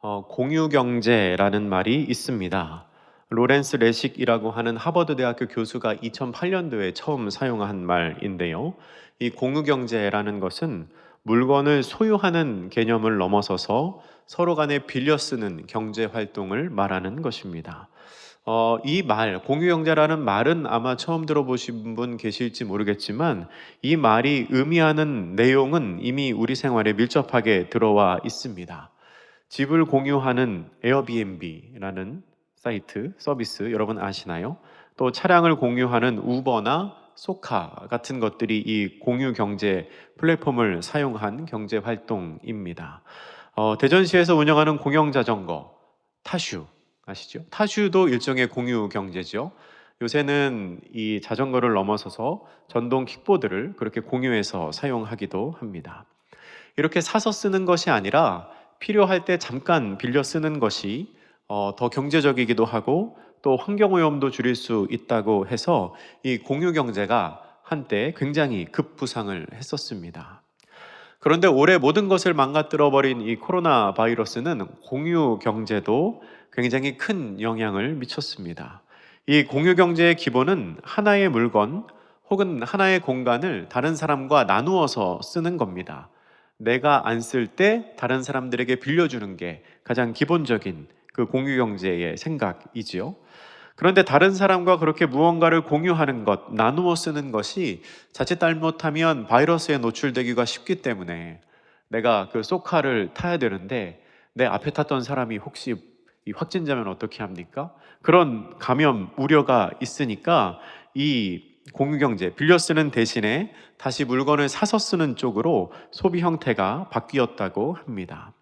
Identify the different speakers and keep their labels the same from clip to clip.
Speaker 1: 어, 공유 경제라는 말이 있습니다. 로렌스 레식이라고 하는 하버드 대학교 교수가 2008년도에 처음 사용한 말인데요. 이 공유 경제라는 것은 물건을 소유하는 개념을 넘어서서 서로 간에 빌려 쓰는 경제 활동을 말하는 것입니다. 어, 이 말, 공유경제라는 말은 아마 처음 들어보신 분 계실지 모르겠지만 이 말이 의미하는 내용은 이미 우리 생활에 밀접하게 들어와 있습니다. 집을 공유하는 에어비앤비라는 사이트 서비스 여러분 아시나요? 또 차량을 공유하는 우버나 소카 같은 것들이 이 공유 경제 플랫폼을 사용한 경제 활동입니다. 어, 대전시에서 운영하는 공영 자전거 타슈 아시죠? 타슈도 일종의 공유 경제죠. 요새는 이 자전거를 넘어서서 전동 킥보드를 그렇게 공유해서 사용하기도 합니다. 이렇게 사서 쓰는 것이 아니라 필요할 때 잠깐 빌려 쓰는 것이 어, 더 경제적이기도 하고 또 환경 오염도 줄일 수 있다고 해서 이 공유 경제가 한때 굉장히 급부상을 했었습니다. 그런데 올해 모든 것을 망가뜨려 버린 이 코로나 바이러스는 공유 경제도 굉장히 큰 영향을 미쳤습니다. 이 공유 경제의 기본은 하나의 물건 혹은 하나의 공간을 다른 사람과 나누어서 쓰는 겁니다. 내가 안 쓸 때 다른 사람들에게 빌려주는 게 가장 기본적인 그 공유 경제의 생각이지요. 그런데 다른 사람과 그렇게 무언가를 공유하는 것, 나누어 쓰는 것이 자칫 잘못하면 바이러스에 노출되기가 쉽기 때문에 내가 그 소카를 타야 되는데 내 앞에 탔던 사람이 혹시 이 확진자면 어떻게 합니까? 그런 감염 우려가 있으니까 이 공유경제 빌려 쓰는 대신에 다시 물건을 사서 쓰는 쪽으로 소비 형태가 바뀌었다고 합니다.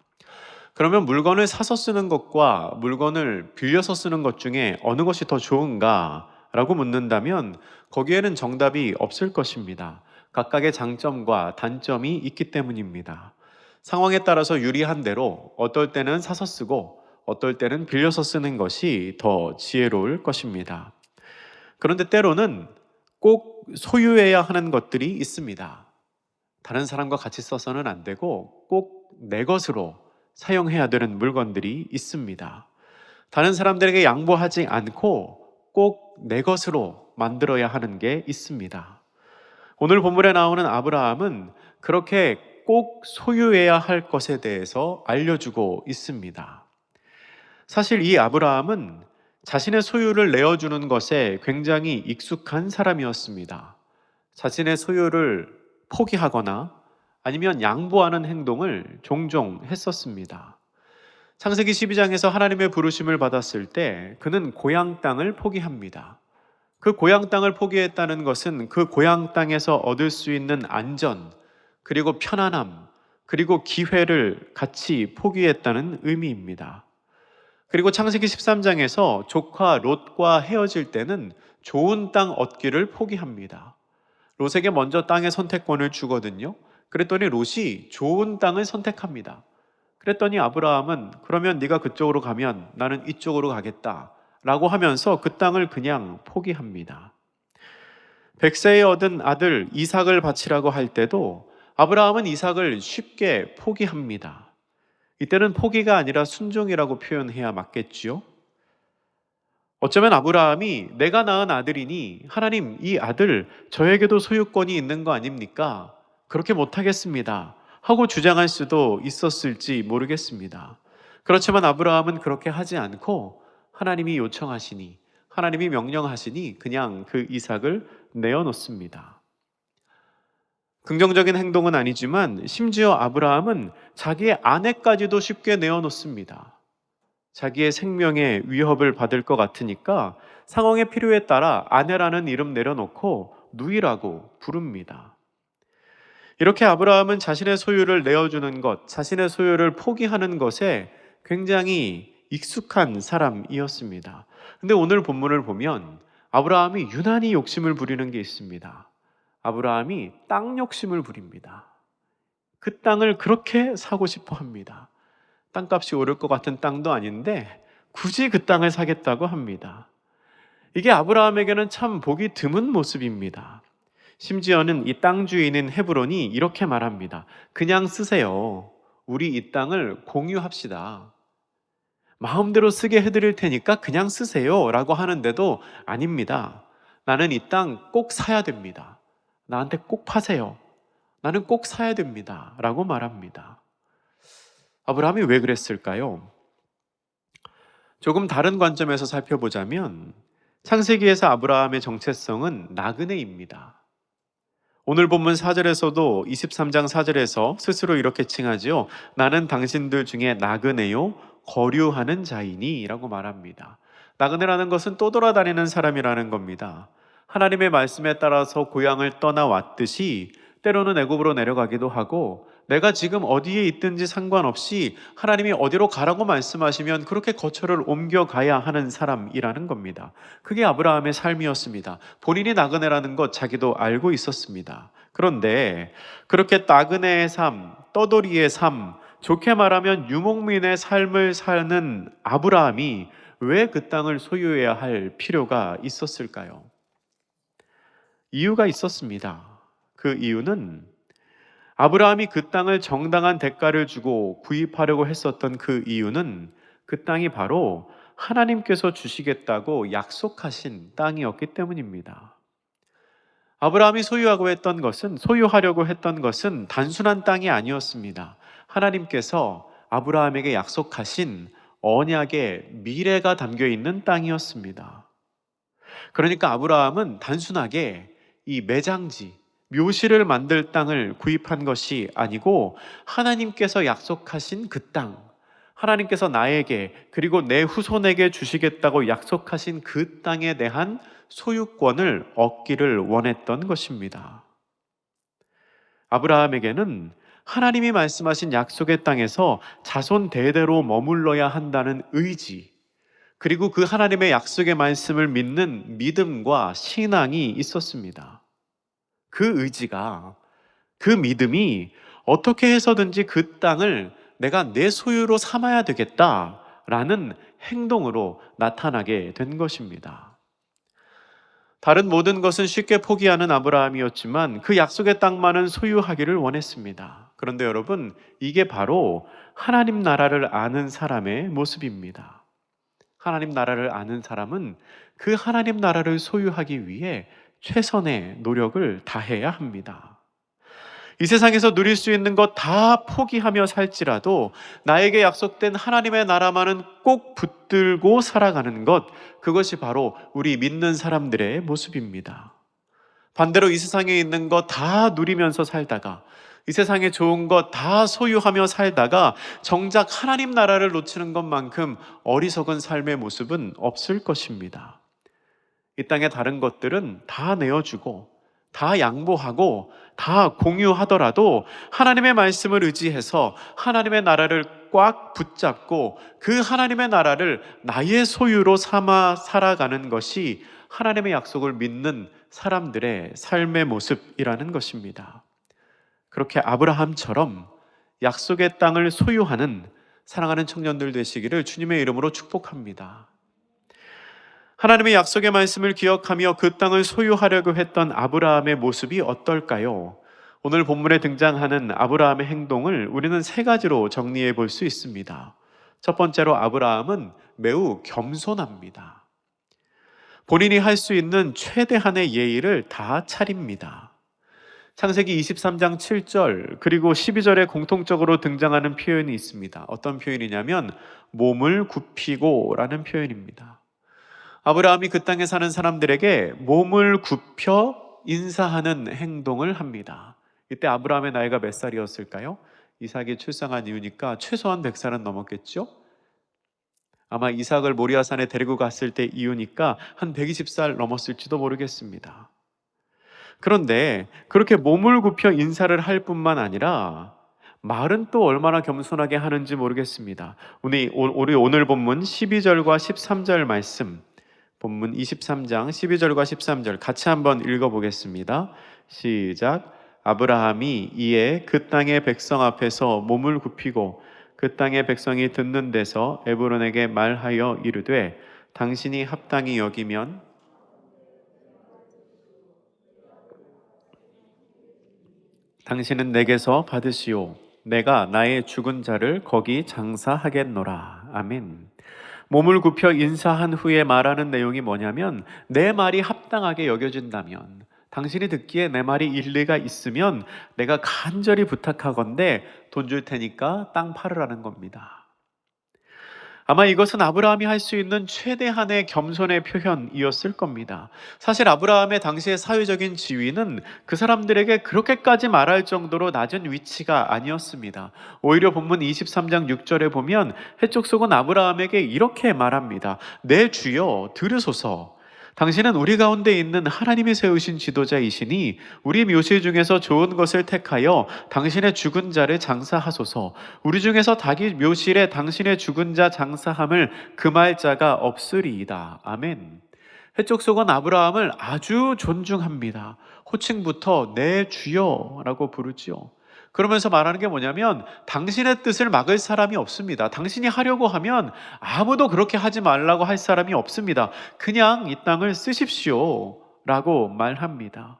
Speaker 1: 그러면 물건을 사서 쓰는 것과 물건을 빌려서 쓰는 것 중에 어느 것이 더 좋은가? 라고 묻는다면 거기에는 정답이 없을 것입니다. 각각의 장점과 단점이 있기 때문입니다. 상황에 따라서 유리한 대로 어떨 때는 사서 쓰고 어떨 때는 빌려서 쓰는 것이 더 지혜로울 것입니다. 그런데 때로는 꼭 소유해야 하는 것들이 있습니다. 다른 사람과 같이 써서는 안 되고 꼭 내 것으로 사용해야 되는 물건들이 있습니다. 다른 사람들에게 양보하지 않고 꼭 내 것으로 만들어야 하는 게 있습니다. 오늘 본문에 나오는 아브라함은 그렇게 꼭 소유해야 할 것에 대해서 알려주고 있습니다. 사실 이 아브라함은 자신의 소유를 내어주는 것에 굉장히 익숙한 사람이었습니다. 자신의 소유를 포기하거나 아니면 양보하는 행동을 종종 했었습니다. 창세기 12장에서 하나님의 부르심을 받았을 때 그는 고향 땅을 포기합니다. 그 고향 땅을 포기했다는 것은 그 고향 땅에서 얻을 수 있는 안전, 그리고 편안함, 그리고 기회를 같이 포기했다는 의미입니다. 그리고 창세기 13장에서 조카 롯과 헤어질 때는 좋은 땅 얻기를 포기합니다. 롯에게 먼저 땅의 선택권을 주거든요. 그랬더니 롯이 좋은 땅을 선택합니다. 그랬더니 아브라함은 그러면 네가 그쪽으로 가면 나는 이쪽으로 가겠다. 라고 하면서 그 땅을 그냥 포기합니다. 백세에 얻은 아들 이삭을 바치라고 할 때도 아브라함은 이삭을 쉽게 포기합니다. 이때는 포기가 아니라 순종이라고 표현해야 맞겠지요? 어쩌면 아브라함이 내가 낳은 아들이니 하나님 이 아들 저에게도 소유권이 있는 거 아닙니까? 그렇게 못하겠습니다. 하고 주장할 수도 있었을지 모르겠습니다. 그렇지만 아브라함은 그렇게 하지 않고 하나님이 요청하시니 하나님이 명령하시니 그냥 그 이삭을 내어놓습니다. 긍정적인 행동은 아니지만 심지어 아브라함은 자기의 아내까지도 쉽게 내어놓습니다. 자기의 생명에 위협을 받을 것 같으니까 상황의 필요에 따라 아내라는 이름 내려놓고 누이라고 부릅니다. 이렇게 아브라함은 자신의 소유를 내어주는 것, 자신의 소유를 포기하는 것에 굉장히 익숙한 사람이었습니다. 근데 오늘 본문을 보면 아브라함이 유난히 욕심을 부리는 게 있습니다. 아브라함이 땅 욕심을 부립니다. 그 땅을 그렇게 사고 싶어 합니다. 땅값이 오를 것 같은 땅도 아닌데 굳이 그 땅을 사겠다고 합니다. 이게 아브라함에게는 참 보기 드문 모습입니다. 심지어는 이 땅 주인인 헤브론이 이렇게 말합니다. 그냥 쓰세요. 우리 이 땅을 공유합시다. 마음대로 쓰게 해드릴 테니까 그냥 쓰세요. 라고 하는데도 아닙니다. 나는 이 땅 꼭 사야 됩니다. 나한테 꼭 파세요. 나는 꼭 사야 됩니다. 라고 말합니다. 아브라함이 왜 그랬을까요? 조금 다른 관점에서 살펴보자면 창세기에서 아브라함의 정체성은 나그네입니다. 오늘 본문 4절에서도 23장 4절에서 스스로 이렇게 칭하지요. 나는 당신들 중에 나그네요, 거류하는 자이니 라고 말합니다. 나그네라는 것은 떠돌아다니는 사람이라는 겁니다. 하나님의 말씀에 따라서 고향을 떠나왔듯이 때로는 애굽으로 내려가기도 하고 내가 지금 어디에 있든지 상관없이 하나님이 어디로 가라고 말씀하시면 그렇게 거처를 옮겨가야 하는 사람이라는 겁니다. 그게 아브라함의 삶이었습니다. 본인이 나그네라는 것 자기도 알고 있었습니다. 그런데 그렇게 나그네의 삶, 떠돌이의 삶, 좋게 말하면 유목민의 삶을 사는 아브라함이 왜 그 땅을 소유해야 할 필요가 있었을까요? 이유가 있었습니다. 그 이유는 아브라함이 그 땅을 정당한 대가를 주고 구입하려고 했었던 그 이유는 그 땅이 바로 하나님께서 주시겠다고 약속하신 땅이었기 때문입니다. 아브라함이 소유하고 했던 것은 소유하려고 했던 것은 단순한 땅이 아니었습니다. 하나님께서 아브라함에게 약속하신 언약의 미래가 담겨 있는 땅이었습니다. 그러니까 아브라함은 단순하게 이 매장지, 묘실을 만들 땅을 구입한 것이 아니고 하나님께서 약속하신 그 땅, 하나님께서 나에게 그리고 내 후손에게 주시겠다고 약속하신 그 땅에 대한 소유권을 얻기를 원했던 것입니다. 아브라함에게는 하나님이 말씀하신 약속의 땅에서 자손 대대로 머물러야 한다는 의지, 그리고 그 하나님의 약속의 말씀을 믿는 믿음과 신앙이 있었습니다. 그 의지가, 그 믿음이 어떻게 해서든지 그 땅을 내가 내 소유로 삼아야 되겠다라는 행동으로 나타나게 된 것입니다. 다른 모든 것은 쉽게 포기하는 아브라함이었지만 그 약속의 땅만은 소유하기를 원했습니다. 그런데 여러분, 이게 바로 하나님 나라를 아는 사람의 모습입니다. 하나님 나라를 아는 사람은 그 하나님 나라를 소유하기 위해 최선의 노력을 다해야 합니다. 이 세상에서 누릴 수 있는 것 다 포기하며 살지라도 나에게 약속된 하나님의 나라만은 꼭 붙들고 살아가는 것, 그것이 바로 우리 믿는 사람들의 모습입니다. 반대로 이 세상에 있는 것 다 누리면서 살다가 이 세상에 좋은 것 다 소유하며 살다가 정작 하나님 나라를 놓치는 것만큼 어리석은 삶의 모습은 없을 것입니다. 이 땅의 다른 것들은 다 내어주고 다 양보하고 다 공유하더라도 하나님의 말씀을 의지해서 하나님의 나라를 꽉 붙잡고 그 하나님의 나라를 나의 소유로 삼아 살아가는 것이 하나님의 약속을 믿는 사람들의 삶의 모습이라는 것입니다. 그렇게 아브라함처럼 약속의 땅을 소유하는 사랑하는 청년들 되시기를 주님의 이름으로 축복합니다. 하나님의 약속의 말씀을 기억하며 그 땅을 소유하려고 했던 아브라함의 모습이 어떨까요? 오늘 본문에 등장하는 아브라함의 행동을 우리는 세 가지로 정리해 볼 수 있습니다. 첫 번째로 아브라함은 매우 겸손합니다. 본인이 할 수 있는 최대한의 예의를 다 차립니다. 창세기 23장 7절 그리고 12절에 공통적으로 등장하는 표현이 있습니다. 어떤 표현이냐면 몸을 굽히고라는 표현입니다. 아브라함이 그 땅에 사는 사람들에게 몸을 굽혀 인사하는 행동을 합니다. 이때 아브라함의 나이가 몇 살이었을까요? 이삭이 출생한 이유니까 최소한 100살은 넘었겠죠? 아마 이삭을 모리아산에 데리고 갔을 때 이유니까 한 120살 넘었을지도 모르겠습니다. 그런데 그렇게 몸을 굽혀 인사를 할 뿐만 아니라 말은 또 얼마나 겸손하게 하는지 모르겠습니다. 우리, 우리 오늘 본문 12절과 13절 말씀 본문 23장 12절과 13절 같이 한번 읽어보겠습니다. 시작. 아브라함이 이에 그 땅의 백성 앞에서 몸을 굽히고 그 땅의 백성이 듣는 데서 에브론에게 말하여 이르되 당신이 합당히 여기면 당신은 내게서 받으시오. 내가 나의 죽은 자를 거기 장사하겠노라. 아멘. 몸을 굽혀 인사한 후에 말하는 내용이 뭐냐면 내 말이 합당하게 여겨진다면 당신이 듣기에 내 말이 일리가 있으면 내가 간절히 부탁하건대 돈 줄 테니까 땅 팔으라는 겁니다. 아마 이것은 아브라함이 할 수 있는 최대한의 겸손의 표현이었을 겁니다. 사실 아브라함의 당시의 사회적인 지위는 그 사람들에게 그렇게까지 말할 정도로 낮은 위치가 아니었습니다. 오히려 본문 23장 6절에 보면 해쪽 속은 아브라함에게 이렇게 말합니다. 내 주여 들으소서. 당신은 우리 가운데 있는 하나님이 세우신 지도자이시니 우리 묘실 중에서 좋은 것을 택하여 당신의 죽은 자를 장사하소서. 우리 중에서 닭이 묘실에 당신의 죽은 자 장사함을 금할 자가 없으리이다. 아멘. 해쪽 속은 아브라함을 아주 존중합니다. 호칭부터 내 주여라고 부르지요. 그러면서 말하는 게 뭐냐면 당신의 뜻을 막을 사람이 없습니다. 당신이 하려고 하면 아무도 그렇게 하지 말라고 할 사람이 없습니다. 그냥 이 땅을 쓰십시오. 라고 말합니다.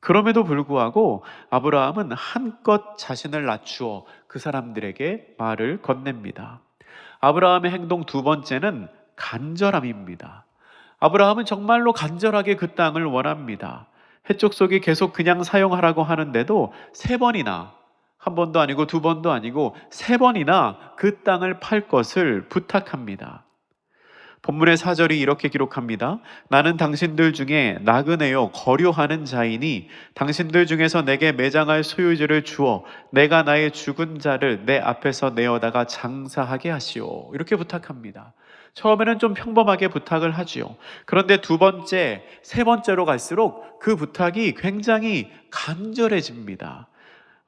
Speaker 1: 그럼에도 불구하고 아브라함은 한껏 자신을 낮추어 그 사람들에게 말을 건넵니다. 아브라함의 행동 두 번째는 간절함입니다. 아브라함은 정말로 간절하게 그 땅을 원합니다. 해쪽 속이 계속 그냥 사용하라고 하는데도 세 번이나 한 번도 아니고 두 번도 아니고 세 번이나 그 땅을 팔 것을 부탁합니다. 본문의 사절이 이렇게 기록합니다. 나는 당신들 중에 나그네요 거류하는 자이니 당신들 중에서 내게 매장할 소유지를 주어 내가 나의 죽은 자를 내 앞에서 내어다가 장사하게 하시오. 이렇게 부탁합니다. 처음에는 좀 평범하게 부탁을 하지요. 그런데 두 번째, 세 번째로 갈수록 그 부탁이 굉장히 간절해집니다.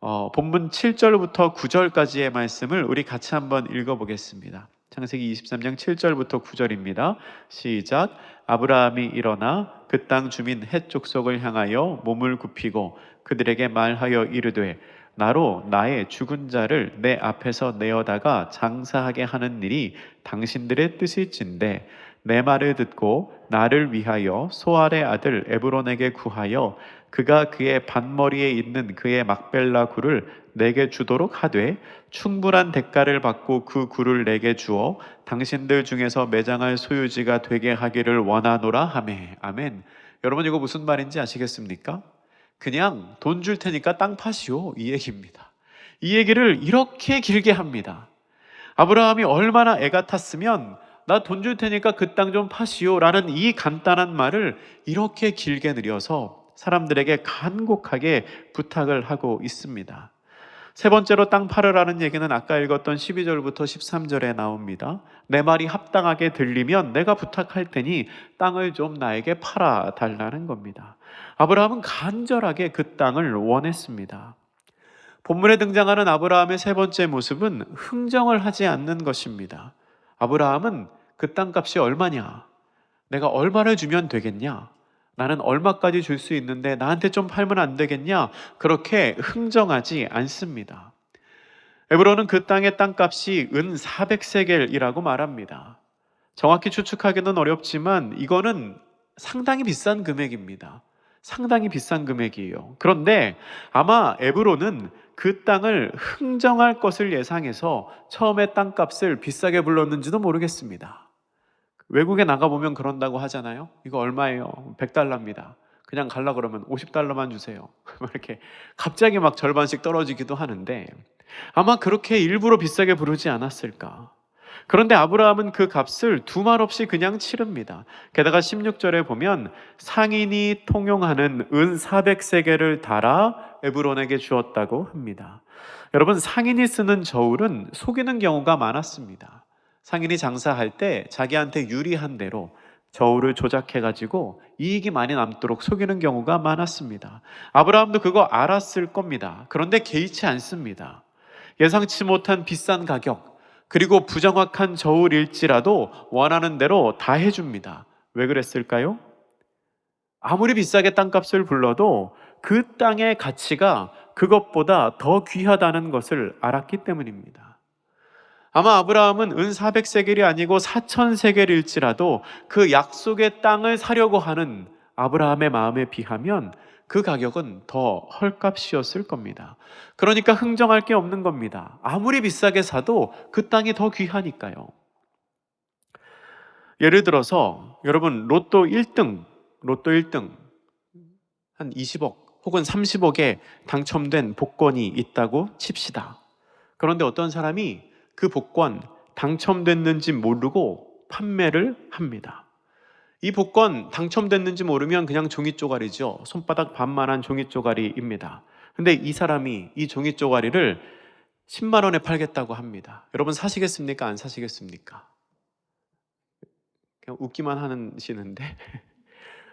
Speaker 1: 어, 본문 7절부터 9절까지의 말씀을 우리 같이 한번 읽어보겠습니다. 창세기 23장 7절부터 9절입니다. 시작. 아브라함이 일어나 그 땅 주민 헷 족속을 향하여 몸을 굽히고 그들에게 말하여 이르되 나로 나의 죽은 자를 내 앞에서 내어다가 장사하게 하는 일이 당신들의 뜻일진데 내 말을 듣고 나를 위하여 소알의 아들 에브론에게 구하여 그가 그의 반머리에 있는 그의 막벨라 굴을 내게 주도록 하되 충분한 대가를 받고 그 굴을 내게 주어 당신들 중에서 매장할 소유지가 되게 하기를 원하노라 하매 아멘. 여러분 이거 무슨 말인지 아시겠습니까? 그냥 돈 줄 테니까 땅 파시오 이 얘기입니다. 이 얘기를 이렇게 길게 합니다. 아브라함이 얼마나 애가 탔으면 나 돈 줄 테니까 그 땅 좀 파시오 라는 이 간단한 말을 이렇게 길게 늘여서 사람들에게 간곡하게 부탁을 하고 있습니다. 세 번째로 땅 팔으라는 얘기는 아까 읽었던 12절부터 13절에 나옵니다. 내 말이 합당하게 들리면 내가 부탁할 테니 땅을 좀 나에게 팔아 달라는 겁니다. 아브라함은 간절하게 그 땅을 원했습니다. 본문에 등장하는 아브라함의 세 번째 모습은 흥정을 하지 않는 것입니다. 아브라함은 그 땅값이 얼마냐? 내가 얼마를 주면 되겠냐? 나는 얼마까지 줄 수 있는데 나한테 좀 팔면 안 되겠냐? 그렇게 흥정하지 않습니다. 에브로는 그 땅의 땅값이 은 400세겔이라고 말합니다. 정확히 추측하기는 어렵지만 이거는 상당히 비싼 금액입니다. 상당히 비싼 금액이에요. 그런데 아마 에브로는 그 땅을 흥정할 것을 예상해서 처음에 땅값을 비싸게 불렀는지도 모르겠습니다. 외국에 나가보면 그런다고 하잖아요. 이거 얼마예요? 100달러입니다. 그냥 갈라 그러면 50달러만 주세요. 이렇게 갑자기 막 절반씩 떨어지기도 하는데 아마 그렇게 일부러 비싸게 부르지 않았을까. 그런데 아브라함은 그 값을 두말 없이 그냥 치릅니다. 게다가 16절에 보면 상인이 통용하는 은 400세계를 달아 에브론에게 주었다고 합니다. 여러분 상인이 쓰는 저울은 속이는 경우가 많았습니다. 상인이 장사할 때 자기한테 유리한 대로 저울을 조작해 가지고 이익이 많이 남도록 속이는 경우가 많았습니다. 아브라함도 그거 알았을 겁니다. 그런데 개의치 않습니다. 예상치 못한 비싼 가격 그리고 부정확한 저울일지라도 원하는 대로 다 해줍니다. 왜 그랬을까요? 아무리 비싸게 땅값을 불러도 그 땅의 가치가 그것보다 더 귀하다는 것을 알았기 때문입니다. 아마 아브라함은 은 400세겔이 아니고 4000세겔일지라도 그 약속의 땅을 사려고 하는 아브라함의 마음에 비하면 그 가격은 더 헐값이었을 겁니다. 그러니까 흥정할 게 없는 겁니다. 아무리 비싸게 사도 그 땅이 더 귀하니까요. 예를 들어서 여러분 로또 1등, 로또 1등 한 20억 혹은 30억에 당첨된 복권이 있다고 칩시다. 그런데 어떤 사람이 그 복권 당첨됐는지 모르고 판매를 합니다. 이 복권 당첨됐는지 모르면 그냥 종이 쪼가리죠. 손바닥 반만한 종이 쪼가리입니다. 근데 이 사람이 이 종이 쪼가리를 10만 원에 팔겠다고 합니다. 여러분 사시겠습니까? 안 사시겠습니까? 그냥 웃기만 하시는데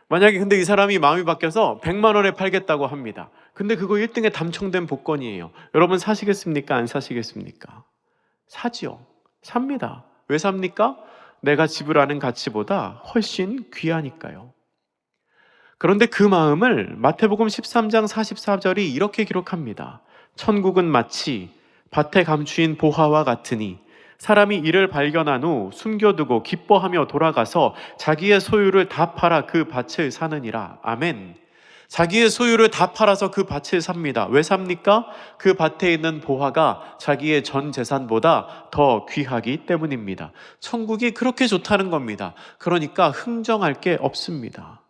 Speaker 1: 만약에 근데 이 사람이 마음이 바뀌어서 100만 원에 팔겠다고 합니다. 근데 그거 1등에 당첨된 복권이에요. 여러분 사시겠습니까? 안 사시겠습니까? 사지요. 삽니다. 왜 삽니까? 내가 지불하는 가치보다 훨씬 귀하니까요. 그런데 그 마음을 마태복음 13장 44절이 이렇게 기록합니다. 천국은 마치 밭에 감추인 보화와 같으니 사람이 이를 발견한 후 숨겨두고 기뻐하며 돌아가서 자기의 소유를 다 팔아 그 밭을 사느니라. 아멘. 자기의 소유를 다 팔아서 그 밭을 삽니다. 왜 삽니까? 그 밭에 있는 보화가 자기의 전 재산보다 더 귀하기 때문입니다. 천국이 그렇게 좋다는 겁니다. 그러니까 흥정할 게 없습니다.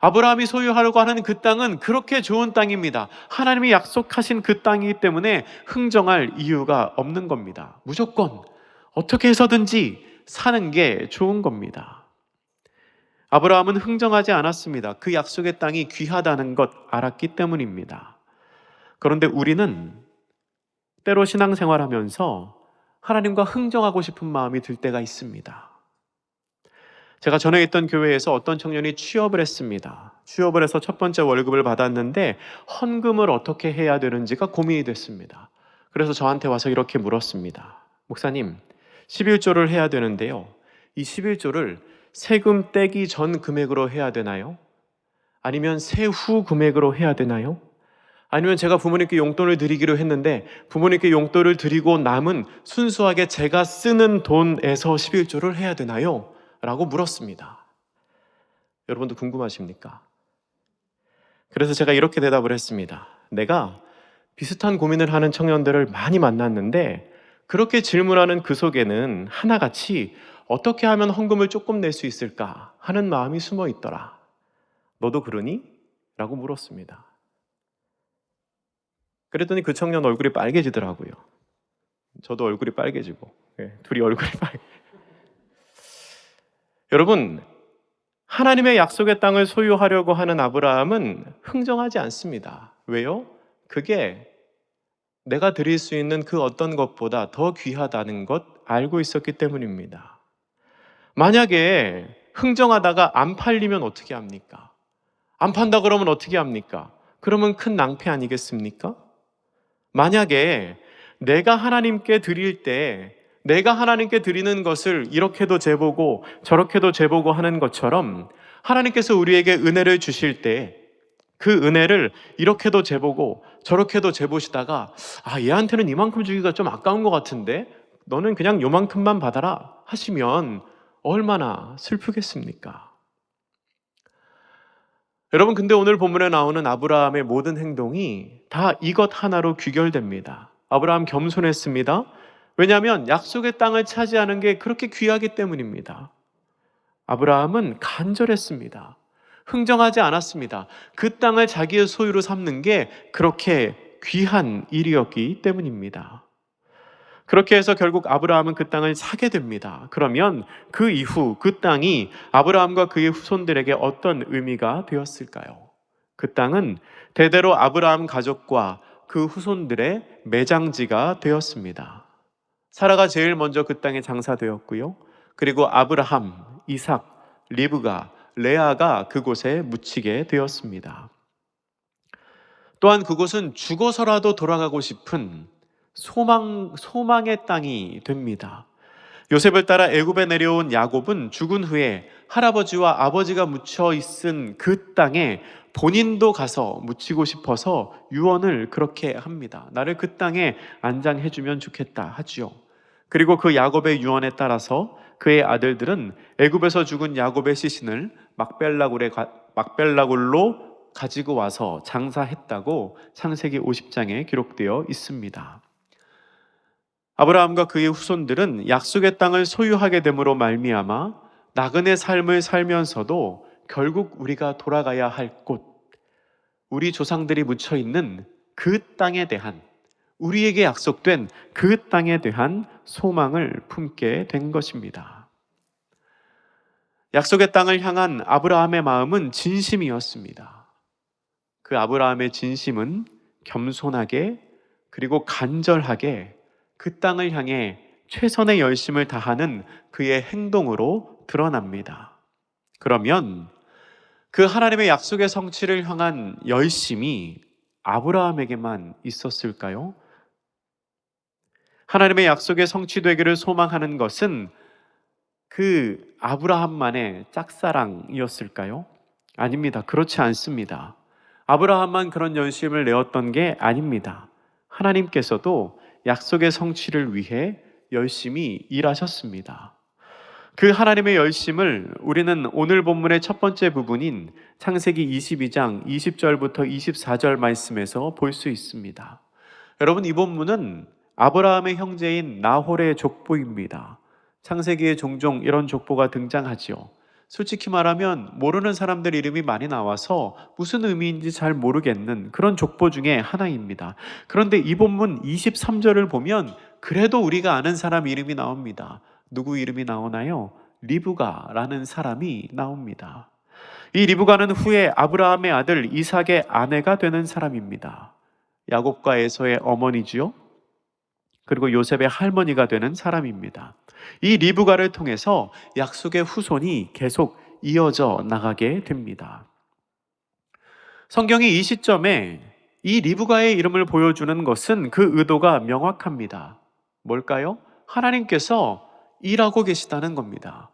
Speaker 1: 아브라함이 소유하려고 하는 그 땅은 그렇게 좋은 땅입니다. 하나님이 약속하신 그 땅이기 때문에 흥정할 이유가 없는 겁니다. 무조건 어떻게 해서든지 사는 게 좋은 겁니다. 아브라함은 흥정하지 않았습니다. 그 약속의 땅이 귀하다는 것 알았기 때문입니다. 그런데 우리는 때로 신앙생활 하면서 하나님과 흥정하고 싶은 마음이 들 때가 있습니다. 제가 전에 있던 교회에서 어떤 청년이 취업을 했습니다. 취업을 해서 첫 번째 월급을 받았는데 헌금을 어떻게 해야 되는지가 고민이 됐습니다. 그래서 저한테 와서 이렇게 물었습니다. 목사님, 11조를 해야 되는데요. 이 11조를 세금 떼기 전 금액으로 해야 되나요? 아니면 세후 금액으로 해야 되나요? 아니면 제가 부모님께 용돈을 드리기로 했는데 부모님께 용돈을 드리고 남은 순수하게 제가 쓰는 돈에서 11조를 해야 되나요? 라고 물었습니다. 여러분도 궁금하십니까? 그래서 제가 이렇게 대답을 했습니다. 내가 비슷한 고민을 하는 청년들을 많이 만났는데 그렇게 질문하는 그 속에는 하나같이 어떻게 하면 헌금을 조금 낼 수 있을까 하는 마음이 숨어 있더라. 너도 그러니? 라고 물었습니다. 그랬더니 그 청년 얼굴이 빨개지더라고요. 저도 얼굴이 빨개지고, 네, 둘이 얼굴이 빨개. 여러분, 하나님의 약속의 땅을 소유하려고 하는 아브라함은 흥정하지 않습니다. 왜요? 그게 내가 드릴 수 있는 그 어떤 것보다 더 귀하다는 것 알고 있었기 때문입니다. 만약에 흥정하다가 안 팔리면 어떻게 합니까? 안 판다 그러면 어떻게 합니까? 그러면 큰 낭패 아니겠습니까? 만약에 내가 하나님께 드릴 때 내가 하나님께 드리는 것을 이렇게도 재보고 저렇게도 재보고 하는 것처럼 하나님께서 우리에게 은혜를 주실 때 그 은혜를 이렇게도 재보고 저렇게도 재보시다가 아 얘한테는 이만큼 주기가 좀 아까운 것 같은데 너는 그냥 요만큼만 받아라 하시면 얼마나 슬프겠습니까? 여러분 근데 오늘 본문에 나오는 아브라함의 모든 행동이 다 이것 하나로 귀결됩니다. 아브라함 겸손했습니다. 왜냐하면 약속의 땅을 차지하는 게 그렇게 귀하기 때문입니다. 아브라함은 간절했습니다. 흥정하지 않았습니다. 그 땅을 자기의 소유로 삼는 게 그렇게 귀한 일이었기 때문입니다. 그렇게 해서 결국 아브라함은 그 땅을 사게 됩니다. 그러면 그 이후 그 땅이 아브라함과 그의 후손들에게 어떤 의미가 되었을까요? 그 땅은 대대로 아브라함 가족과 그 후손들의 매장지가 되었습니다. 사라가 제일 먼저 그 땅에 장사되었고요. 그리고 아브라함, 이삭, 리브가, 레아가 그곳에 묻히게 되었습니다. 또한 그곳은 죽어서라도 돌아가고 싶은 소망 소망의 땅이 됩니다. 요셉을 따라 애굽에 내려온 야곱은 죽은 후에 할아버지와 아버지가 묻혀 있은 그 땅에 본인도 가서 묻히고 싶어서 유언을 그렇게 합니다. 나를 그 땅에 안장해 주면 좋겠다 하지요. 그리고 그 야곱의 유언에 따라서 그의 아들들은 애굽에서 죽은 야곱의 시신을 막벨라굴에 막벨라굴로 가지고 와서 장사했다고 창세기 50장에 기록되어 있습니다. 아브라함과 그의 후손들은 약속의 땅을 소유하게 됨으로 말미암아 나그네 삶을 살면서도 결국 우리가 돌아가야 할 곳, 우리 조상들이 묻혀 있는 그 땅에 대한 우리에게 약속된 그 땅에 대한 소망을 품게 된 것입니다. 약속의 땅을 향한 아브라함의 마음은 진심이었습니다. 그 아브라함의 진심은 겸손하게 그리고 간절하게 그 땅을 향해 최선의 열심을 다하는 그의 행동으로 드러납니다. 그러면 그 하나님의 약속의 성취를 향한 열심이 아브라함에게만 있었을까요? 하나님의 약속의 성취되기를 소망하는 것은 그 아브라함만의 짝사랑이었을까요? 아닙니다. 그렇지 않습니다. 아브라함만 그런 열심을 내었던 게 아닙니다. 하나님께서도 약속의 성취를 위해 열심히 일하셨습니다. 그 하나님의 열심을 우리는 오늘 본문의 첫 번째 부분인 창세기 22장 20절부터 24절 말씀에서 볼 수 있습니다. 여러분 이 본문은 아브라함의 형제인 나홀의 족보입니다. 창세기에 종종 이런 족보가 등장하지요. 솔직히 말하면 모르는 사람들 이름이 많이 나와서 무슨 의미인지 잘 모르겠는 그런 족보 중에 하나입니다. 그런데 이 본문 23절을 보면 그래도 우리가 아는 사람 이름이 나옵니다. 누구 이름이 나오나요? 리브가라는 사람이 나옵니다. 이 리브가는 후에 아브라함의 아들 이삭의 아내가 되는 사람입니다. 야곱과 에서의 어머니지요. 그리고 요셉의 할머니가 되는 사람입니다. 이 리브가를 통해서 약속의 후손이 계속 이어져 나가게 됩니다. 성경이 이 시점에 이 리브가의 이름을 보여주는 것은 그 의도가 명확합니다. 뭘까요? 하나님께서 일하고 계시다는 겁니다.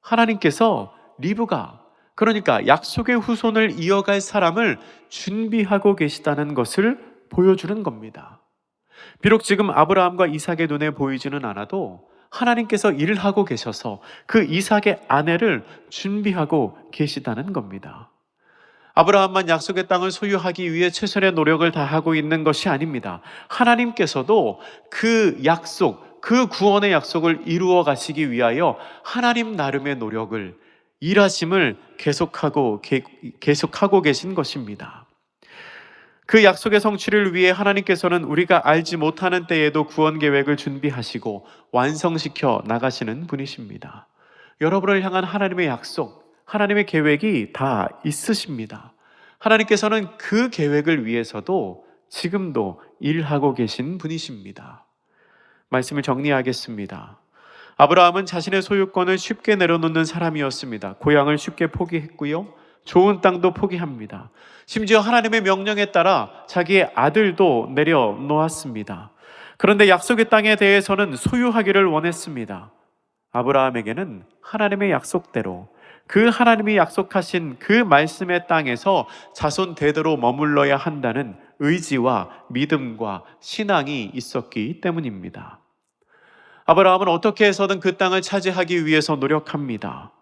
Speaker 1: 하나님께서 리브가 그러니까 약속의 후손을 이어갈 사람을 준비하고 계시다는 것을 보여주는 겁니다. 비록 지금 아브라함과 이삭의 눈에 보이지는 않아도 하나님께서 일을 하고 계셔서 그 이삭의 아내를 준비하고 계시다는 겁니다. 아브라함만 약속의 땅을 소유하기 위해 최선의 노력을 다하고 있는 것이 아닙니다. 하나님께서도 그 약속, 그 구원의 약속을 이루어 가시기 위하여 하나님 나름의 노력을 일하심을 계속하고 계속하고 계신 것입니다. 그 약속의 성취를 위해 하나님께서는 우리가 알지 못하는 때에도 구원 계획을 준비하시고 완성시켜 나가시는 분이십니다. 여러분을 향한 하나님의 약속, 하나님의 계획이 다 있으십니다. 하나님께서는 그 계획을 위해서도 지금도 일하고 계신 분이십니다. 말씀을 정리하겠습니다. 아브라함은 자신의 소유권을 쉽게 내려놓는 사람이었습니다. 고향을 쉽게 포기했고요. 좋은 땅도 포기합니다. 심지어 하나님의 명령에 따라 자기의 아들도 내려놓았습니다. 그런데 약속의 땅에 대해서는 소유하기를 원했습니다. 아브라함에게는 하나님의 약속대로 그 하나님이 약속하신 그 말씀의 땅에서 자손 대대로 머물러야 한다는 의지와 믿음과 신앙이 있었기 때문입니다. 아브라함은 어떻게 해서든 그 땅을 차지하기 위해서 노력합니다.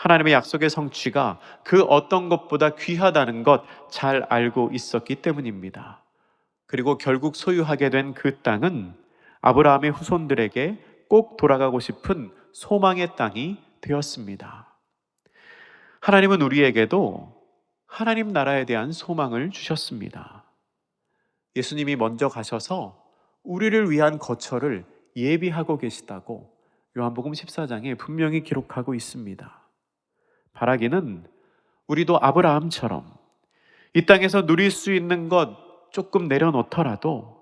Speaker 1: 하나님의 약속의 성취가 그 어떤 것보다 귀하다는 것 잘 알고 있었기 때문입니다. 그리고 결국 소유하게 된 그 땅은 아브라함의 후손들에게 꼭 돌아가고 싶은 소망의 땅이 되었습니다. 하나님은 우리에게도 하나님 나라에 대한 소망을 주셨습니다. 예수님이 먼저 가셔서 우리를 위한 거처를 예비하고 계시다고 요한복음 14장에 분명히 기록하고 있습니다. 바라기는 우리도 아브라함처럼 이 땅에서 누릴 수 있는 것 조금 내려놓더라도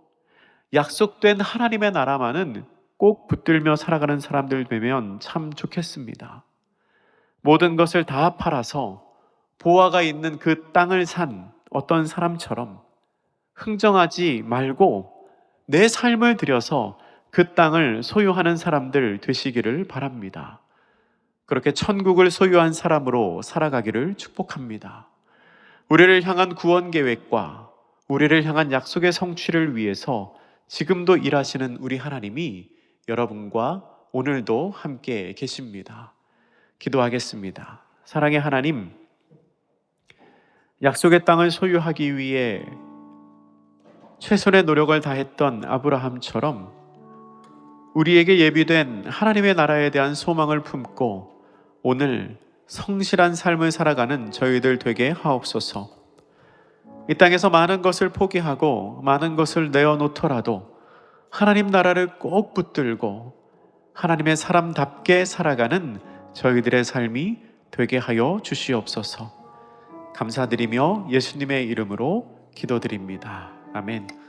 Speaker 1: 약속된 하나님의 나라만은 꼭 붙들며 살아가는 사람들 되면 참 좋겠습니다. 모든 것을 다 팔아서 보화가 있는 그 땅을 산 어떤 사람처럼 흥정하지 말고 내 삶을 들여서 그 땅을 소유하는 사람들 되시기를 바랍니다. 그렇게 천국을 소유한 사람으로 살아가기를 축복합니다. 우리를 향한 구원 계획과 우리를 향한 약속의 성취를 위해서 지금도 일하시는 우리 하나님이 여러분과 오늘도 함께 계십니다. 기도하겠습니다. 사랑의 하나님, 약속의 땅을 소유하기 위해 최선의 노력을 다했던 아브라함처럼 우리에게 예비된 하나님의 나라에 대한 소망을 품고 오늘 성실한 삶을 살아가는 저희들 되게 하옵소서. 이 땅에서 많은 것을 포기하고 많은 것을 내어놓더라도 하나님 나라를 꼭 붙들고 하나님의 사람답게 살아가는 저희들의 삶이 되게 하여 주시옵소서. 감사드리며 예수님의 이름으로 기도드립니다. 아멘.